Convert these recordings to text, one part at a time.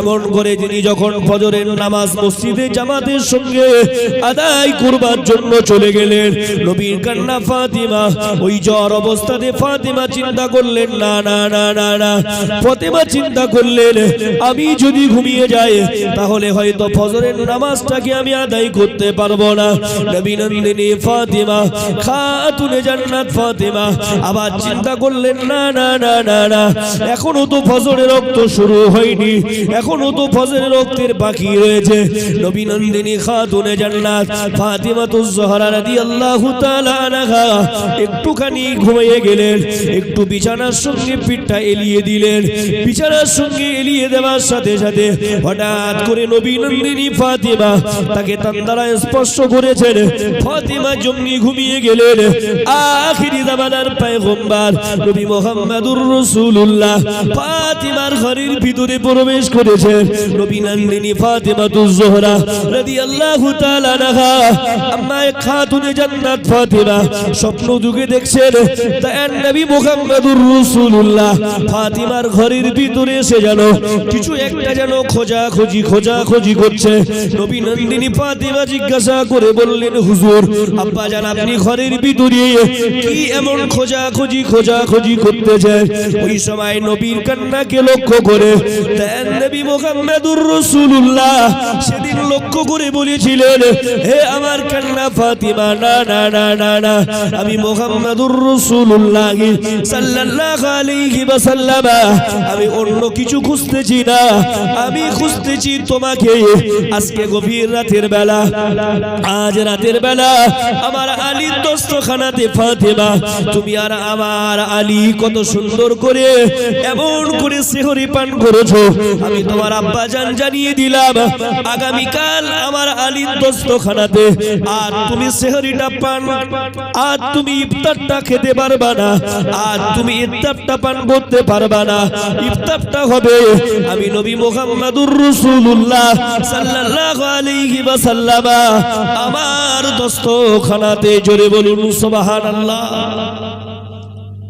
এমন করে যখন নামাজ মসজিদে জামাতের সঙ্গে আদায় করবার জন্য চলে গেলেন, নবীর কন্যা ফাতিমা, ওই জ্বর অবস্থাতে ফাতিমা চিন্তা করলেন, না না না না না। ফাতিমা চিন্তা করলেন, আমি যদি ঘুমিয়ে যাই, তাহলে হয়তো ফজরের নামাজটাকে আমি আদায় করতে পারব না। নবী নন্দিনী ফাতিমা খাতুনে জান্নাত ফাতিমা আবার চিন্তা করলেন না না না না না এখনও তো ফজরের রক্ত শুরু হয়নি এখনও তো ফজরের রক্তের বাকি রয়েছে। নবী নন্দিনী খাতুনে জান্নাত ফাতিমা তো জহরা রাদিয়াল্লাহু তাআলা আনহা একটুখানি ঘুমিয়ে গেলেন একটু বিছানার সঙ্গে পিঠটা এলিয়ে দিলেন। বিছানার সঙ্গে এলিয়ে দেওয়ার সাথে সাথে হঠাৎ করে নবী নন্দিনী ফাতিমা তাকে তার দ্বারা স্পর্শ করেছেন। ফাতিমা জমনি ঘুমিয়ে গেলেন। আখিরি জামানার পয়গম্বর নবী মুহাম্মদুর ফাতিমার ঘরের ভিতরে প্রবেশ করেছেন। নবী জোহরা আম্মা খাতুনে জান্নাত ফাতিমা স্বপ্ন যুগে দেখছেন তার নবী মুহাম্মদুর ফাতিমার ঘরের ভিতরে এসে যেন কিছু একটা যেন খোঁজা খোঁজি খোঁজা খোঁজি করছে। নবী নন্দিনী ফাতিমা জিজ্ঞাসা করে বললেন হুজুর, আব্বা জান, আপনি ঘরের ভিতরে কি এমন খোঁজা খোঁজি খোঁজা খোঁজি করতেছে ওই সময় নবীর কান্নাকে লক্ষ্য করে তার নবী মুহাম্মদুর রাসূলুল্লাহ সেদিন লক্ষ্য করে বলেছিলেন, হে আমার কান্না ফাতিমা, না না না না না। আমি মুহাম্মদুর রাসূলুল্লাহ সাল্লাল্লাহু আলাইহি ওয়াসাল্লাম, আমি অন্য কিছু খুঁজতেছি না। আমি খুঁজতেছি তোমাকে আজকে গভীর রাতের বেলা, আজ রাতের বেলা আমার আলীর দস্তখানাতে ফাতেমা, তুমি আর আমার আলী কত সুন্দর করে, এমন করে সেহরি পান করেছ। আমি তোমার আব্বা জান জানিয়ে দিলাম, আগামীকাল আমার আলীর দস্তখানাতে। আর তুমি সেহরিটা পান, আর তুমি ইফতারটা খেতে পারবা না, আর তুমি ইফতারটা পান করতে পারবা না। ইফতারটা হবে আমি নবী মুহাম্মদুর রাসূলুল্লাহ সাল্লাল্লাহু আলাইহি ওয়াসাল্লাম। আমার দস্তখানাতে জোরে বলুন, সুবহানাল্লাহ।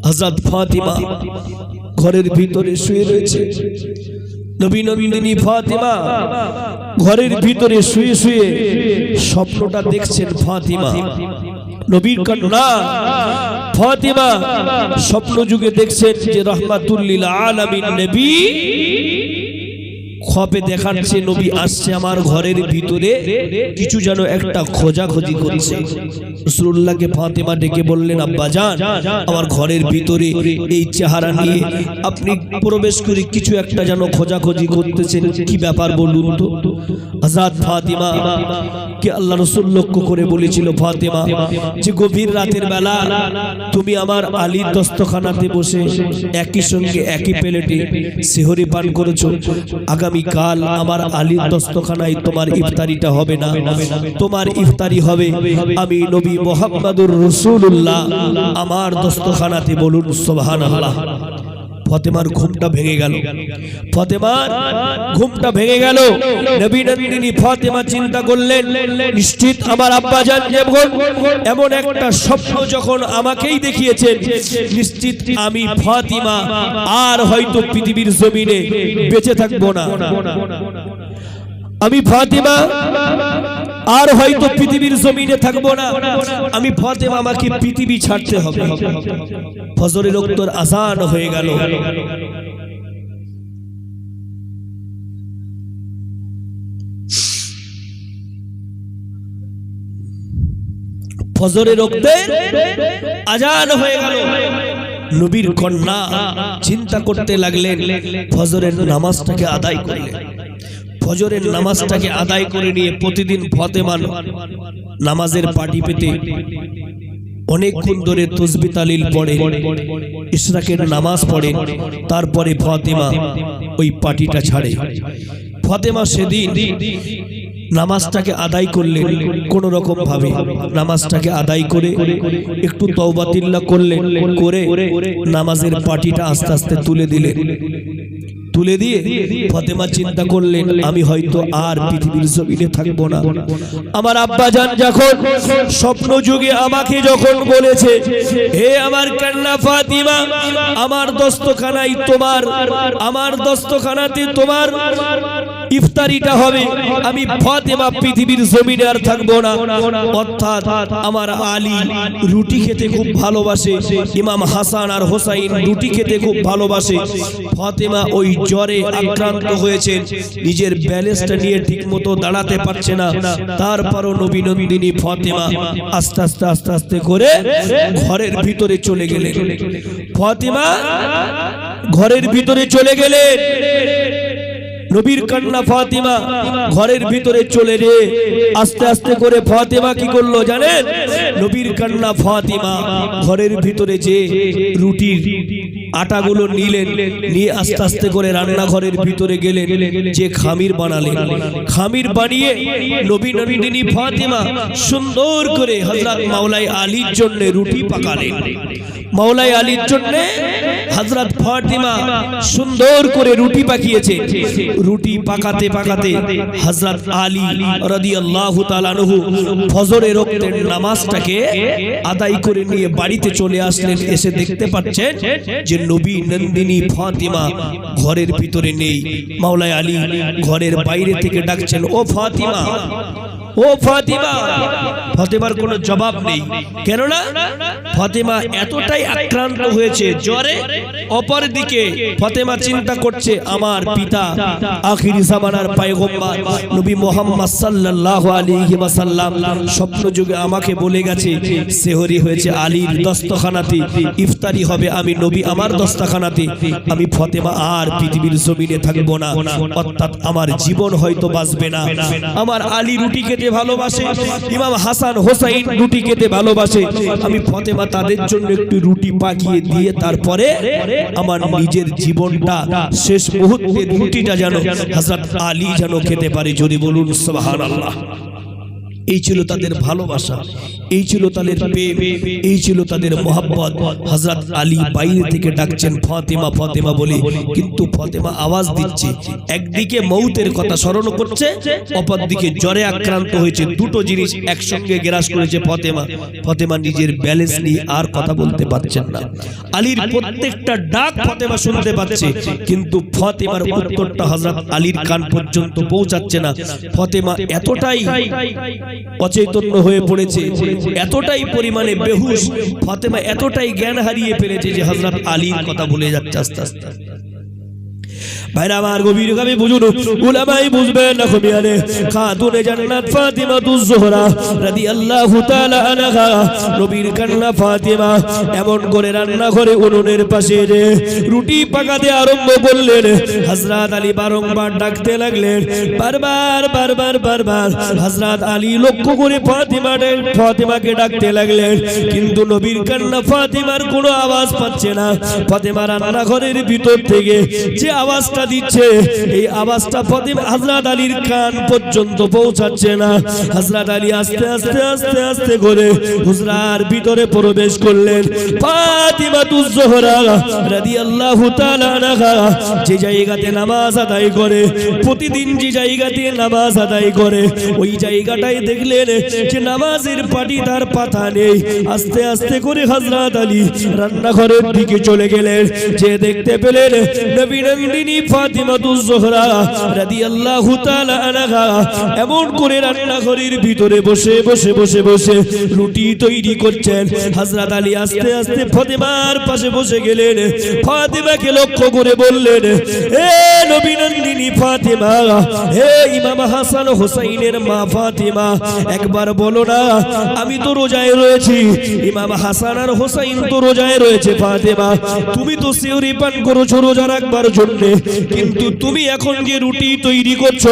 হযরত ফাতিমা ঘরের ভিতরে শুয়ে রয়েছে। নবী নন্দিনী ফাতিমা ঘরের ভিতরে শুয়ে শুয়ে স্বপ্নটা দেখছেন ফাতিমা। নবীর কন্যা ফাতিমা স্বপ্ন যুগে দেখছেন যে রহমাতুল্লিল আলামিন নবী খপে দেখাচ্ছে নবী আসছে আমার ঘরের ভিতরে কিছু যেন একটা খোঁজাখুঁজি করছে। রসুল্লাহকে ফাতেমা ডেকে বললেন আব্বা যান আমার ঘরের ভিতরে এই চেহারা নিয়ে আপনি প্রবেশ করে কিছু একটা যেন খোঁজাখুঁজি করতেছেন। কি ব্যাপার বলুন তো? আজাদ ফাতেমা কে আল্লাহ রসুল লক্ষ্য করে বলেছিল ফাতেমা যে গভীর রাতের বেলা তুমি আমার আলীর দস্তখানাতে বসে একই সঙ্গে একই প্লেটে সেহরি পান করেছ। আগামী কাল আমার আলীর দস্তখানায় তোমার ইফতারিটা হবে না। তোমার ইফতারি হবে। আমি নবী মোহাম্মদুর রসুল্লাহ আমার দস্তখানাতে বলুন, সুবহানাল্লাহ। ফতেমার ঘুমটা ভেঙে গেল। ফতেমার ঘুমটা ভেঙে গেল। নবী নন্দিনী ফতেমা চিন্তা করলেন, নিশ্চিত আমার আব্বা যান যেমন এমন একটা স্বপ্ন যখন আমাকেই দেখিয়েছেন, নিশ্চিত আমি ফতেমা আর হয়তো পৃথিবীর জমিনে বেঁচে থাকব না। আমি ফাতিমা, আর হয়তো পৃথিবীর জমিনে থাকব না। আমি ফাতেমা, আমাকে পৃথিবী ছাড়তে হবে। ফজরের উত্তর আসান হয়ে গেল। ফজরের রক্তে আজান হয়ে গেল। নবীর চিন্তা করতে লাগলেন, ফজরের নামাজটাকে আদায় করলেন। ফজরের নামাজটাকে আদায় করে নিয়ে প্রতিদিন ফতেমান নামাজের পাটি পেতে অনেকক্ষণ ধরে তসবি তালিল পড়ে, ইশরাকের নামাজ পড়ে, তারপরে ফতেমা ওই পাটিটা ছাড়ে। ফতেমা সেদিন নামাজটাকে আদায় করলেন কোন রকম ভাবে নামাজটাকে আদায় করে একটু তওবাতিল্লা করলেন, করে নামাজের পাটিটা আস্তে আস্তে তুলে দিলেন। তুলে দিয়ে ফতেমা চিন্তা করলেন, আমি হয়তো আর পৃথিবীর জমিনে থাকব না। আমার আব্বা যান যখন স্বপ্ন যুগে আমাকে যখন বলেছে, হে আমার কান্না ফাতিমা, আমার দস্তখানাই তোমার, আমার দস্তখানাতে তোমার ইফতারিটা হবে, আমি ফাতেমা পৃথিবীর জমিনে আর থাকব না। অর্থাৎ আমার আলী রুটি খেতে খুব ভালোবাসে, ইমাম হাসান আর হোসাইন রুটি খেতে খুব ভালোবাসে। ফাতেমা ওই জ্বরে আক্রান্ত হয়েছে, নিজের ব্যালেন্সটা নিয়ে ঠিকমতো দাঁড়াতে পারছে না। তারপরও নবী নন্দিনী ফাতেমা আস্তে আস্তে আস্তে আস্তে করে ঘরের ভিতরে চলে গেলেন। ফাতেমা ঘরের ভিতরে চলে গেলেন। নবীর কন্যা ফাতিমা ঘরের ভিতরে চলে রে। আস্তে আস্তে করে ফাতিমা কি করল জানেন? নবীর কন্যা ফাতিমা ঘরের ভিতরে যে রুটির আটাগুলো নিলেন, নিয়ে আস্তে আস্তে করে রান্নাঘরের ভিতরে গেলেন, যে খামির বানালেন। খামির বানিয়ে নবী নন্দিনী ফাতিমা সুন্দর করে হযরত মাওলাই আলীর জন্য রুটি পাকালেন। মাওলাই আলীর জন্য হযরত ফাতিমা সুন্দর করে রুটি পাকিয়েছে। রুটি পাকাতে পাকাতে হযরত আলী রাদিয়াল্লাহু তাআলা আনহু ফজরের ওয়াক্তের নামাজটাকে আদায় করে নিয়ে বাড়িতে চলে আসলেন। এসে দেখতে পাচ্ছেন যে নবী নন্দিনী ফাতিমা ঘরের ভিতরে নেই। মাওলাই আলী ঘরের বাইরে থেকে ডাকছেন, ও ফাতিমা ও ফাতিমা, ফাতেমার কোনো জবাব নেই। কেননা ফাতেমা এতটাই আক্রান্ত হয়েছে জ্বরে, অপর দিকে ফাতেমা চিন্তা করছে, আমার পিতা আখির জামানার পয়গম্বর নবী মোহাম্মদ সাল্লাল্লাহু আলাইহি ওয়াসাল্লাম স্বপ্ন যুগে আমাকে বলে গেছে, সেহরি হয়েছে আলীর দস্তখানাতে, ইফতারি হবে আমি নবী আমার দস্তখানাতে। আমি ফাতেমা আর পৃথিবীর জমিনে থাকব না। অর্থাৎ আমার জীবন হয়তো বাঁচবে না। আমার আলী রুটি খেতে ভালোবাসে, ইমাম হাসান হোসাইন রুটি খেতে ভালোবাসে। আমি ফতেমা তাদের জন্য একটু রুটি পাকিয়ে দিয়ে তারপরে আমার নিজের জীবনটা শেষ মুহূর্তে রুটিটা যেন হাজরত আলী যেন খেতে পারে। যদি বলুন, সুবহানাল্লাহ। এই ছিল তাদের ভালোবাসা, এই ছিল তাদের প্রেম, এই ছিল তাদের মোহাব্বত। হযরত আলী বাইরে থেকে ডাকছেন, ফাতেমা ফাতেমা বলে। কিন্তু ফাতেমা আওয়াজ দিচ্ছে, একদিকে মৌতের কথা স্মরণ করছে, অপরদিকে জ্বরে আক্রান্ত হয়েছে। দুটো জিনিস একসঙ্গে গ্রাস করেছে ফাতেমা। ফাতেমা নিজের ব্যালেন্স নিয়ে আর কথা বলতে পারছেন না। আলীর প্রত্যেকটা ডাক ফাতেমা শুনতে পাচ্ছে, কিন্তু ফাতেমার উত্তরটা হযরত আলীর কান পর্যন্ত পৌঁছাচ্ছে না। ফাতেমা এতটাই অচৈতন্য হয়ে পড়েছে এতটাই পরিমাণে বেহুশ, ফাতেমা এতটাই জ্ঞান হারিয়ে ফেলেছে যে হজরত আলীর কথা ভুলে যাচ্ছে আস্তে আস্তে। ভাইরা আমার গভীর ভাবে বুঝুন উলামাই বুঝবেন না খমিয়ানে। খাতুনে জান্নাত ফাতিমা তুজ জোহরা, রাদিয়াল্লাহু তাআলা আনহা, নবীর কন্যা ফাতিমা, এমন করে রান্না করে উনুনের পাশে রে। রুটি পাকাতে আরম্ভ করলেন, হযরত আলী বারংবার ডাকতে লাগলেন, বারবার বারবার বারবার, হযরত আলী লক্ষ্য করে ফাতিমা ফাতিমাকে ডাকতে লাগলেন, কিন্তু নবীর কন্যা ফাতিমার কোনো আওয়াজ পাচ্ছে না। ফাতিমা রান্নাঘরের ভিতর থেকে যে আওয়াজটা দিচ্ছে, এই আওয়াজটা ফাতিমা হযরত আলীর কান পর্যন্ত পৌঁছাচ্ছে না। হযরত আলী আস্তে আস্তে আস্তে আস্তে করে হুজরার ভিতরে প্রবেশ করলেন। ফাতিমা তুজ জোহরা রাদিয়াল্লাহু তাআলা আনহা, যে জায়গাতে নামাজ আদায় করে, প্রতিদিন যে জায়গাতে নামাজ আদায় করে, ওই জায়গাটাই দেখলেন যে নামাজের পাটি তার পাতা নেই। আস্তে আস্তে করে হযরত আলী রান্নাঘরের দিকে চলে গেলেন। যে দেখতে পেলেন নবী এমন করে রান্নাঘরের ভিতরে বসে বসে বসে বসে রুটি তৈরি করছেন। আলী আস্তে আস্তে ফাতিমার বসে গেলেন। ফাতিমাকে লক্ষ্য করে বললেন হে নবী নন্দিনী ফাতিমা। হে ইমাম হাসান হোসাইনের মা ফাতিমা, একবার বলো না, আমি তো রোজায় রয়েছি। ইমাম হাসান আর হোসাইন তো রোজায় রয়েছে ফাতিমা। তুমি তো সিউরি পান করেছ রোজা রাখবার জন্য। কিন্তু তুমি এখন যে রুটি তৈরি করছ,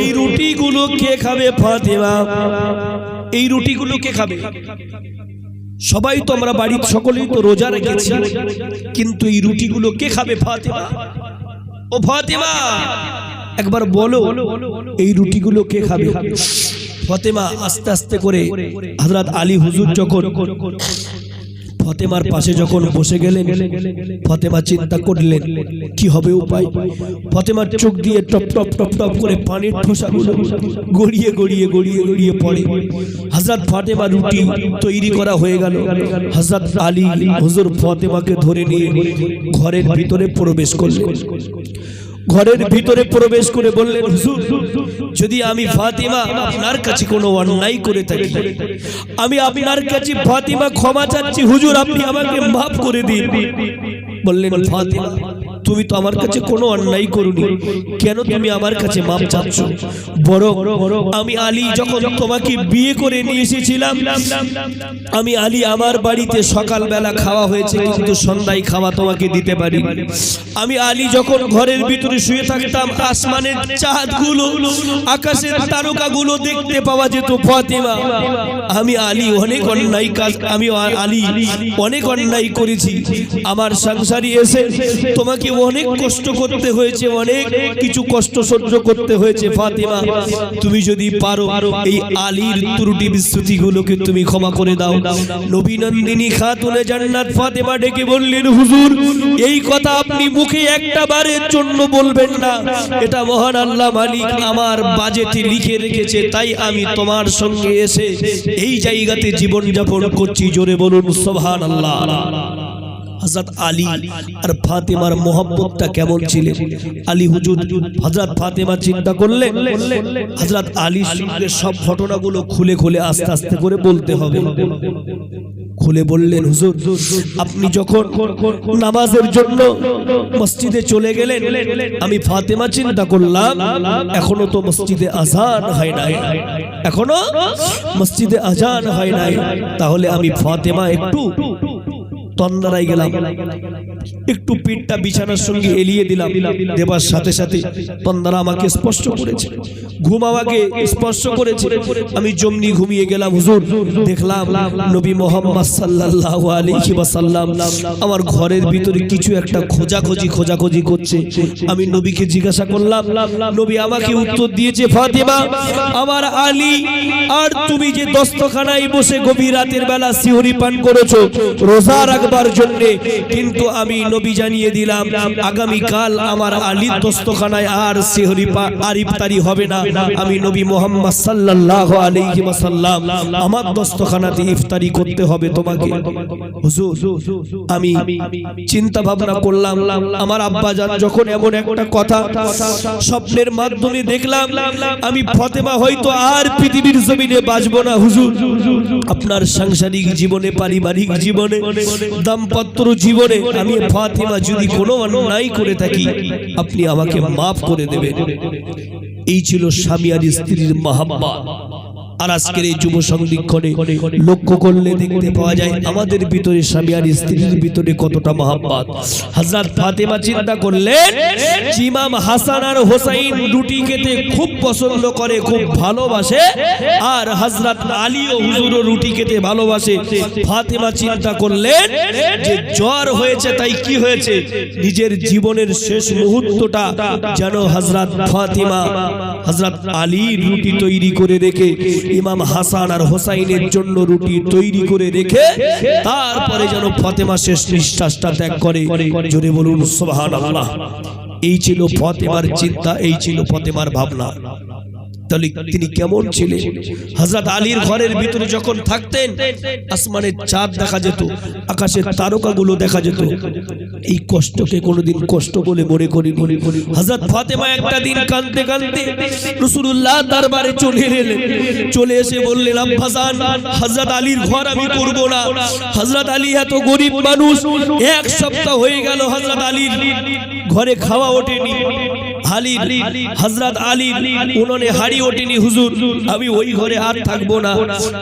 এই রুটিগুলো কে খাবে ফাতিমা? এই রুটিগুলো কে খাবে? সবাই তো আমরা বাড়ির সকলেই তো রোজা রেখেছি। কিন্তু এই রুটিগুলো কে খাবে ফাতিমা? ও ফাতিমা, একবার বলো, এই রুটিগুলো কে খাবে? ফতেমা আস্তে আস্তে করে হযরত আলী হুজুর যখন ফতেমার পাশে যখন বসে গেলেন, ফতেমা চিন্তা করলেন, কি হবে উপায়? ফতেমার চোখ দিয়ে টপ টপ টপ টপ করে পানির ঠোসাগুলো গড়িয়ে গড়িয়ে গড়িয়ে গড়িয়ে পড়ে। হজরত ফাতেমা রুটি তৈরি করা হয়ে গেল। হজরত আলী, হুজুর ফতেমাকে ধরে নিয়ে ঘরের ভিতরে প্রবেশ করলেন। ঘরের ভিতরে প্রবেশ করে বললেন, হুজুর, যদি আমি ফাতিমা আপনার কাছে কোনো অন্যায় করে থাকি, আমি আপনার কাছে ফাতিমা ক্ষমা চাচ্ছি, হুজুর, আপনি আমাকে মাফ করে দিন। বললেন, ফাতিমা তুমি তো আমার কাছে কোনো অন্যায় করুনি। কেন তুমি আমার কাছে মাপ চাচ্ছ? বড় আমি আলী যখন তোমাকে বিয়ে করে নিয়ে এসেছিলাম আমি আলী আমার বাড়িতে সকালবেলা খাওয়া হয়েছে কিন্তু সন্ধ্যায় খাওয়া তোমাকে দিতে পারি আমি আলী যখন ঘরের ভিতরে শুয়ে থাকতাম আসমানের চাঁদগুলো আকাশের তারকাগুলো দেখতে পাওয়া যেত ফাতিমা। আমি আলী অনেক অন্যায় কাজ আমি আলী অনেক অন্যায় করেছি। আমার সংসারী এসে তোমাকে অনেক কষ্ট করতে হয়েছে, অনেক কিছু কষ্ট সহ্য করতে হয়েছে, ফাতিমা। তুমি যদি পারো, এই আলীর ত্রুটি বিস্মৃতিগুলোকে তুমি ক্ষমা করে দাও। নবী নন্দিনী খাতুনে জান্নাত ফাতেমা ডেকে বললেন, হুজুর, এই কথা আপনি মুখে একটা বারের জন্য বলবেন না। এটা মহান আল্লাহ মালিক আমার বাজেটে লিখে রেখেছে, তাই আমি তোমার সঙ্গে এসে এই জায়গাতে জীবন যাপন করছি। জোরে বলুন সোহান আল্লাহ হজরত আলী আর ফাতেমার মোহাম্মতটা কেমন ছিলেন আলী হুজুর হজরত ফাতেমা চিন্তা করলে হজরত আলীর সঙ্গে সব ঘটনাগুলো খুলে খুলে আস্তে আস্তে করে বলতে হবে। খুলে বললেন, হুজুর, আপনি যখন নামাজের জন্য মসজিদে চলে গেলেন, আমি ফাতেমা চিন্তা করলাম, এখনও তো মসজিদে আজান হয় নাই। এখনও মসজিদে আজান হয় নাই। তাহলে আমি ফাতেমা একটু তন্দারাই গেলাম। একটু পিঠটা বিছানার সঙ্গে এলিয়ে দিলাম। দেবার সাথে সাথে তন্দারা আমাকে স্পষ্ট করেছে। ঘুম আমাকে স্পর্শ করেছে। আমি জমনি ঘুমিয়ে গেলাম, হুজুর। দেখলাম নবী মোহাম্মদ সাল্লাল্লাহু আলাইহি ওয়াসাল্লাম আমার ঘরের ভিতরে কিছু একটা খোঁজাখুঁজি খোঁজাখুঁজি করছে। আমি নবীকে জিজ্ঞাসা করলাম, নবী আমাকে উত্তর দিয়েছে, ফাতেমা, আমার আলী, আর তুমি যে দস্তখানায় বসে গভীর রাতের বেলা সিহরি পান করেছ, রোজা রাখবার জন্য, কিন্তু আমি নবী জানিয়ে দিলাম, আগামী কাল আমার আলীর দস্তখানায় আর সিহরি আর ইফতারি হবে না। আমি নবী মোহাম্মদ সাল্লাল্লাহু আলাইহি ওয়াসাল্লাম, আমার দস্তখানাতে ইফতারি করতে হবে তোমাকে। হুজুর, আমি চিন্তা ভাবনা করলাম, আমার আব্বা জান যখন এমন একটা কথা স্বপ্নের মাধ্যমে দেখলাম, আমি ফতেমা হয়তো আর পৃথিবীর জমিনে বাঁচবো না, হুজুর। আপনার সাংসারিক জীবনে, পারিবারিক জীবনে, দাম্পত্য জীবনে, আমি ফাতিমা যদি কোনো অন্যায় করে থাকি, আপনি আমাকে মাফ করে দেবেন। এই ছিল স্বামী আর স্ত্রীর মাহাব্বা আর আজকের এই যুব সংরক্ষণে লক্ষ্য করলে দেখতে পাওয়া যায় আমাদের ভিতরে স্বামী আর স্ত্রীর ভিতরে কতটা মহাব্বাত। হযরত ফাতেমা চিন্তা করলেন যে হাসান আর হোসাইন রুটি খেতে খুব পছন্দ করে খুব ভালোবাসে। আর হযরত আলী ও হুজুরও রুটি খেতে ভালোবাসে। ফাতেমা চিন্তা করলেন যে জ্বর হয়েছে তাই কি হয়েছে? নিজের জীবনের শেষ মুহূর্তটা যেন হযরত ফাতিমা হযরত আলী রুটি তৈরি করে রেখে ইমাম হাসান আর হোসাইনের জন্য রুটি তৈরি করে রেখে তারপরে যেন ফাতেমা শেষ নিঃশ্বাসটা ত্যাগ করে। জোরে বলুন, সুবহানাল্লাহ। এই ছিল ফতেমার চিন্তা, এই ছিল ফতেমার ভাবনা। তাহলে তিনি কেমন ছিলেন? হযরত আলীর ঘরের ভিতরে যখন থাকতেন, আসমানের চাঁদ দেখা যেত, আকাশের তারকাগুলো দেখা যেত। এই কষ্টকে কোনোদিন কষ্ট বলে মনে করি মনে করি হযরত ফাতেমা একটা দিন কাঁদতে কাঁদতে রাসূলুল্লাহ দরবারে চলে এলেন। চলে এসে বললেন আব্বাজান হযরত আলীর ঘর আমি করব না। হযরত আলী এত গরিব মানুষ, এক সপ্তাহ হয়ে গেল হযরত আলীর ঘরে খাওয়া ওঠেনি। হযরত আলী। উনোনে হাড়ি ওঠেনি হুজুর। আমি ওই ঘরে আর থাকব না।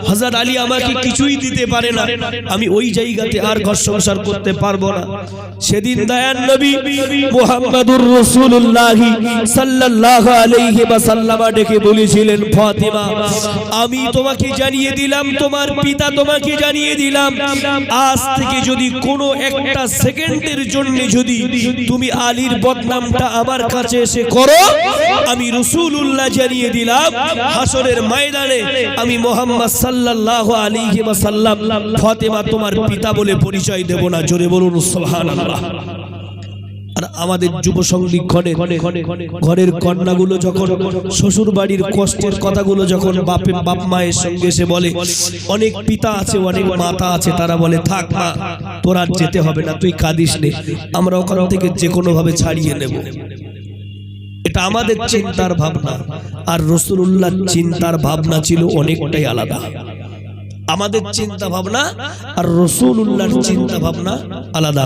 হযরত আলী আমাকে কিছুই দিতে পারে না। আমি ওই জায়গাতে আর ঘর সংসার করতে পারব না। সেদিন দয়ান নবী মুহাম্মাদুর রাসূলুল্লাহ সাল্লাল্লাহু আলাইহি ওয়াসাল্লাম ডেকে বলেছিলেন ফাতিমা আমি তোমাকে জানিয়ে দিলাম তোমার পিতা তোমাকে জানিয়ে দিলাম। আজ থেকে যদি কোনো একটা সেকেন্ডের জন্য যদি তুমি আলীর বদনামটা আমার কাছে এসে করো, আমি রসুল্লাহ জানিয়ে দিলাম, হাসরের ময়দানে আমি মোহাম্মদ সাল্লাল্লাহু আলাইহি ওয়াসাল্লাম ফতেমা তোমার পিতা বলে পরিচয় দেব না। জোরে বলুন, সুবহানাল্লাহ। আর আমাদের যুব সংরক্ষণে ঘরের কন্যাগুলো যখন শ্বশুর বাড়ির কষ্টের কথাগুলো যখন বাপের বাপ মায়ের সঙ্গে এসে বলে, অনেক পিতা আছে, অনেক মাতা আছে, তারা বলে, থাক মা, তোর আর যেতে হবে না, তুই কাঁদিস নে, আমরা ওখান থেকে যে কোনো ভাবে ছাড়িয়ে নেব। এটা আমাদের চিন্তার ভাবনা। আর রসুল্লাহ চিন্তার ভাবনা ছিল অনেকটাই আলাদা। আমাদের চিন্তা ভাবনা আর রসুল রসুল্লাহর চিন্তা ভাবনা আলাদা।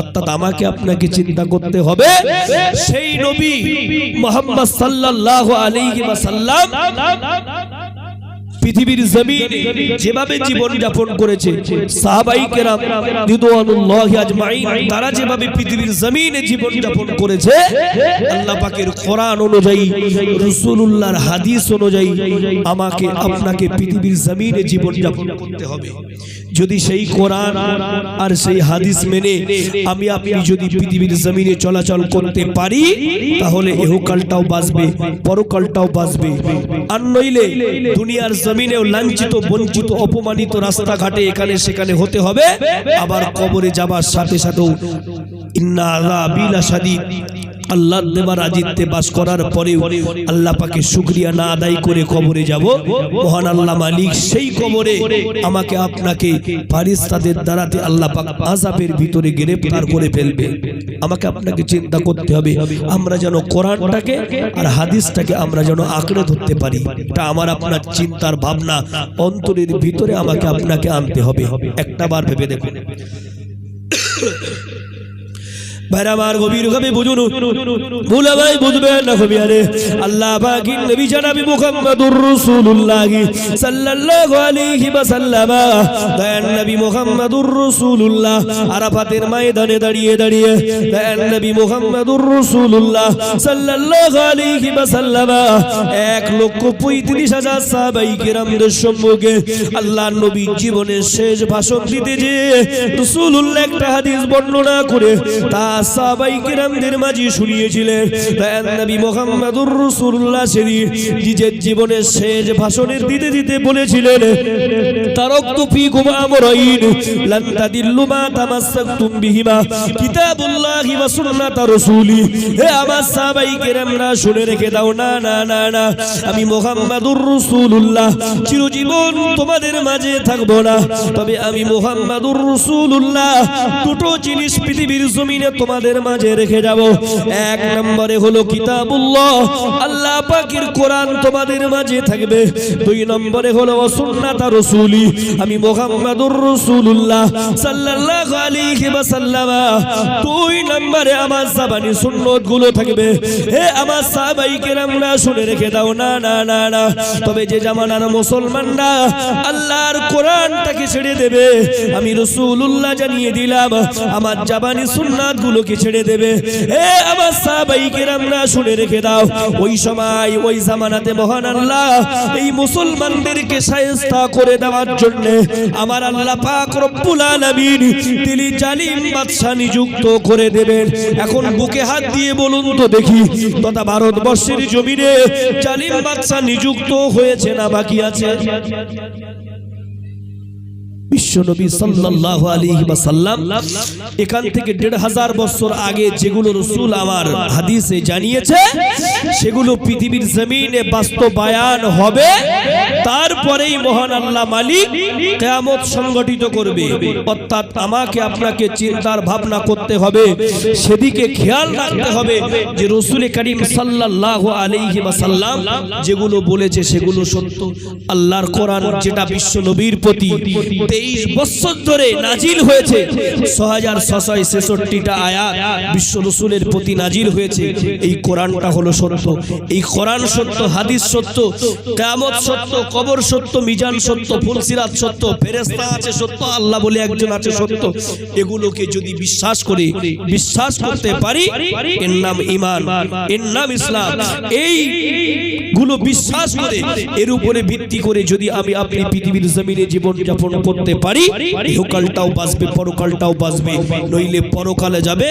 অর্থাৎ আমাকে আপনাকে চিন্তা করতে হবে, সেই নবী মোহাম্মদ সাল্লাহ আলী ওয়াসাল্লাম পৃথিবীর জমিনে যেভাবে জীবন যাপন করেছে, সাহাবাই কেরাম রিদওয়ানুল্লাহি আজমাইন, তারা যেভাবে পৃথিবীর জমিনে জীবন যাপন করেছে, আল্লাহ পাকের কোরআন অনুযায়ী, রাসূলুল্লাহর হাদিস অনুযায়ী আমাকে, আপনাকে পৃথিবীর জমিনে জীবন যাপন করতে হবে। যদি সেই কোরআন আর সেই হাদিস মেনে আমি আপনি যদি পৃথিবীর জমিনে চলাচল করতে পারি, তাহলে এহকালটাও বাঁচবে, পরকালটাও বাঁচবে। আর নইলে দুনিয়ার জমিনেও লাঞ্ছিত, বঞ্চিত, অপমানিত রাস্তাঘাটে এখানে সেখানে হতে হবে, আবার কবরে যাবার সাথে সাথেও ইন্না আযাবিলা শাদীদ আল্লাহ দেবা রাজিত্বে বাস করার পরেও আল্লাহ পাকে শুক্রিয়া না আদায় করে কবরে যাব। মহান আল্লাহ মালিক সেই কবরে আমাকে আপনাকে ফারিস্তাদের দ্বারাতে আল্লাহ পাক আজাবের ভিতরে গ্রেফতার করে ফেলবে। আমাকে আপনাকে চিন্তা করতে হবে, আমরা যেন কোরআনটাকে আর হাদিসটাকে আমরা যেন আঁকড়ে ধরতে পারি। এটা আমার আপনার চিন্তার ভাবনা, অন্তরের ভিতরে আমাকে আপনাকে আনতে হবে। একটা বার ভেবে দেখুন। ভাইরা আমার গভীর ভাবে বুঝুন। ভুলা ভাই বুঝবেন না কবি আল্লাহ পাকির নবী জানাবি মুহাম্মাদুর রাসূলুল্লাহ সাল্লাল্লাহু আলাইহি ওয়াসাল্লাম। দয়ান নবী মুহাম্মাদুর রাসূলুল্লাহ আরাফাতের ময়দানে দাঁড়িয়ে দাঁড়িয়ে দয়ান নবী মুহাম্মাদুর রাসূলুল্লাহ সাল্লাল্লাহু আলাইহি ওয়াসাল্লাম। এক লক্ষ পঁয়ত্রিশ হাজার সাহাবাই কেরামদের সম্মুখে আল্লাহ নবী জীবনের শেষ ভাষণ দিতে যে রাসূলুল্লাহ একটা হাদিস বর্ণনা করে তা সাহাবাই কেরামদের মাঝে শুনিয়েছিলেন নবী নিজের জীবনের শেষ ভাষণের দিতে দিতে বলেছিলেন, তারাকতু ফীকুম আমরাইন, লান তাদিল্লু মা তামাসসাকতুম বিহিমা, কিতাবুল্লাহি ওয়া রাসূলি, হে আমার সাহাবাই কেরামরা শুনে রেখে দাও, না না না না, আমি মুহাম্মদুর রাসূলুল্লাহ, চিরজীবন তোমাদের মাঝে থাকব না, তবে আমি মুহাম্মদুর রাসূলুল্লাহ, দুটো জিনিস পৃথিবীর জমিনে তোমাদের মাঝে রেখে যাব। এক নম্বরে হলো কিতাবুল্লাহ। আল্লাহ পাকের কোরআন তোমাদের মাঝে থাকবে। দুই নম্বরে হলো সুন্নাত রাসূলি। আমি মুহাম্মদুর রাসূলুল্লাহ সাল্লাল্লাহু আলাইহি ওয়াসাল্লাম। দুই নম্বরে আমার জাবানি সুন্নতগুলো থাকবে। হে আমার সাহাবাই কেরামরা, শুনে রেখে দাও। না না না না। তবে যে জামানার মুসলমানরা আল্লাহর কোরআনটাকে ছেড়ে দেবে, আমি রাসূলুল্লাহ জানিয়ে দিলাম, আমার জাবানি সুন্নাত গুলোকে ছেড়ে দেবে। হে আমার সাহাবাই কেরামরা শুনে রেখে দাও, ওই সময়, ওই জামানাতে মহান আল্লাহ এই মুসলমানদেরকে শায়েস্তা করে দেওয়ার জন্য আমার আল্লাহ পাক রব্বুল আলামিন তিনি জালিম বাদশা নিযুক্ত করে দেবেন। এখন বুকে হাত দিয়ে বলুন তো দেখি, তথা ভারতবর্ষের জমিনে জালিম বাদশা নিযুক্ত হয়েছে না বাকি আছে? বিশ্বনবী সাল্লাল্লাহু আলাইহি ওয়াসাল্লাম এখান থেকে দেড় হাজার বছর আগে যেগুলো রসুল আমার হাদিসে জানিয়েছে, সেগুলো পৃথিবীর জমিনে বাস্তবায়ন হবে, তারপরেই মহান আল্লাহ মালিক কিয়ামত সংগঠিত করবে। অর্থাৎ আমাকে আপনাকে চিন্তার ভাবনা করতে হবে, সেদিকে খেয়াল রাখতে হবে যে রসুল করিম সাল্লাল্লাহু আলাইহি ওয়াসাল্লাম যেগুলো বলেছে সেগুলো সত্য। আল্লাহর কোরআন যেটা বিশ্ব নবীর প্রতি বছর ধরে নাজিল হয়েছে। ছ হাজার ছশয় ছেষট্টিটা আয়াত বিশ্ব রসুলের প্রতি নাজিল হয়েছে। এই কোরআনটা হলো সত্য। এই কোরআন সত্য, হাদিস সত্য, কেয়ামত সত্য, কবর সত্য, মিজান সত্য, ফুলসিরাত সত্য ফেরেস্তা আছে সত্য, আল্লাহ বলে একজন আছে সত্য। এগুলোকে যদি বিশ্বাস করে, বিশ্বাস করতে পারি, এর নাম ইমান এর নাম ইসলাম। এই গুলো বিশ্বাস করে, এর উপরে ভিত্তি করে যদি আমি আপনি পৃথিবীর জমিনে জীবন যাপন করতে করতে পারি ইহকালটাও বাঁচবে পরকালটাও বাঁচবে নইলে পরকালে যাবে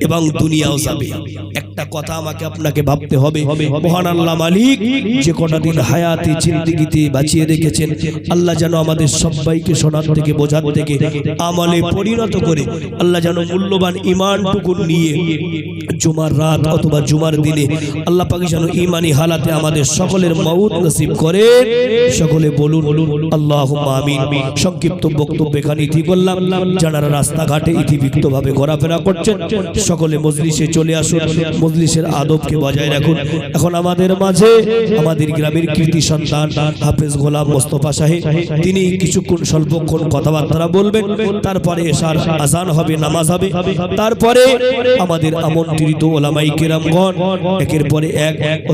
এবং দুনিয়াও যাবে। একটা কথা আমাকে আপনাকে ভাবতে হবে। মহান আল্লাহ মালিক যে কটা দিন হায়াতে জিন্দিগিতে বাঁচিয়ে রেখেছেন আল্লাহ যেন আমাদের সবাইকে শোনার থেকে বোঝার থেকে আমলে পরিণত করে আল্লাহ যেন মূল্যবান ইমানটুকু নিয়ে জুমার রাত অথবা জুমার দিনে আল্লাহ পাকি যেন ইমানি হালাতে আমাদের সকলের মৌত নসিব করে। সকলে বলুন আল্লাহ আমিন। সংক্ষিপ্ত বক্তব্য এখানে ইতি করলাম যারা রাস্তাঘাটে ইতিবৃত্ত ভাবে ঘোরাফেরা করছেন, সকলে মজলিসে চলে আসুন, মজলিসের আদবকে বজায় রাখুন। এখন আমাদের মাঝে আমাদের গ্রামের কৃতি সন্তান হাফেজ গোলাম মোস্তফা সাহেব তিনি কিছুক্ষণ স্বল্পক্ষণ কথাবার্তা বলবেন, তারপরে এসার আজান হবে, নামাজ হবে, তারপরে আমাদের আমন্ত্রিত ওলামাই কেরামগণ, একের পরে এক